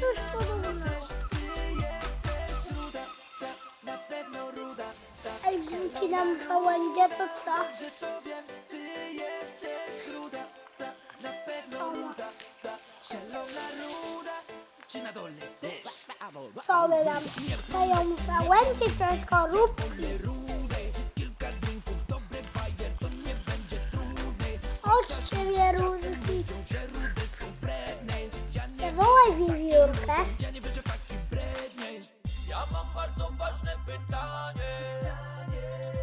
coś podobnego. Ej, wrzuci nam żołędzie, to co? Co by nam dają żołędzie, to skorupki. Od ciebie różki. Bardzo ważne pytanie. Kolor